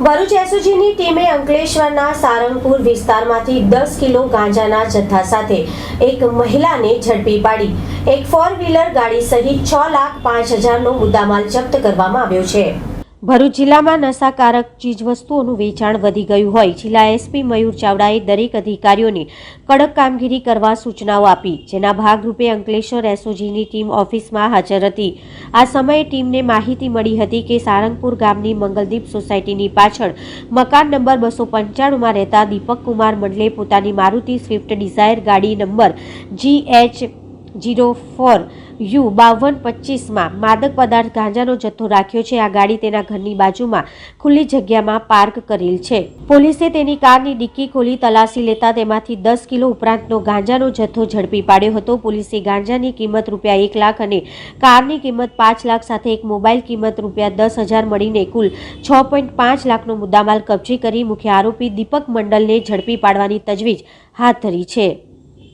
ભરૂચ એસઓજીની ટીમે અંકલેશ્વરના સારંગપુર વિસ્તારમાંથી દસ કિલો ગાંજાના જથ્થા સાથે એક મહિલાને ઝડપી પાડી. એક ફોર વ્હીલર ગાડી સહિત છ લાખ પાંચ હજારનો મુદ્દામાલ જપ્ત કરવામાં આવ્યો છે. ભરૂચ જિલ્લામાં નશાકારક ચીજવસ્તુઓનું વેચાણ વધી ગયું હોય. જિલ્લા એસપી મયુર ચાવડાએ દરેક અધિકારીઓને કડક કામગીરી કરવા સૂચનાઓ આપી. જેના ભાગરૂપે અંકલેશ્વર એસઓજીની ટીમ ઓફિસમાં હાજર હતી. આ સમયે ટીમને માહિતી મળી હતી કે સારંગપુર ગામની મંગલદીપ સોસાયટીની પાછળ મકાન નંબર બસો પંચાણુંમાં રહેતા દીપક કુમાર મંડલે પોતાની મારુતિ સ્વિફ્ટ ડિઝાયર ગાડી number G H zero four. U બાવન પચીસમાં માદક પદાર્થ ગાંજાનો જથ્થો રાખ્યો છે. આ ગાડી તેના ઘરની બાજુમાં ખુલ્લી જગ્યામાં પાર્ક કરેલ છે. પોલીસે તેની કારની ડિક્કી ખોલી તલાશી લેતા તેમાંથી દસ કિલો ઉપરાંતનો ગાંજાનો જથ્થો ઝડપી પાડ્યો હતો. પોલીસે ગાંજાની કિંમત રૂપિયા એક લાખ અને કારની કિંમત પાંચ લાખ સાથે એક મોબાઈલ કિંમત રૂપિયા દસ હજાર મળીને કુલ છ પોઈન્ટ પાંચ લાખનો મુદ્દામાલ કબજે કરી મુખ્ય આરોપી દીપક મંડલને ઝડપી પાડવાની તજવીજ હાથ ધરી છે.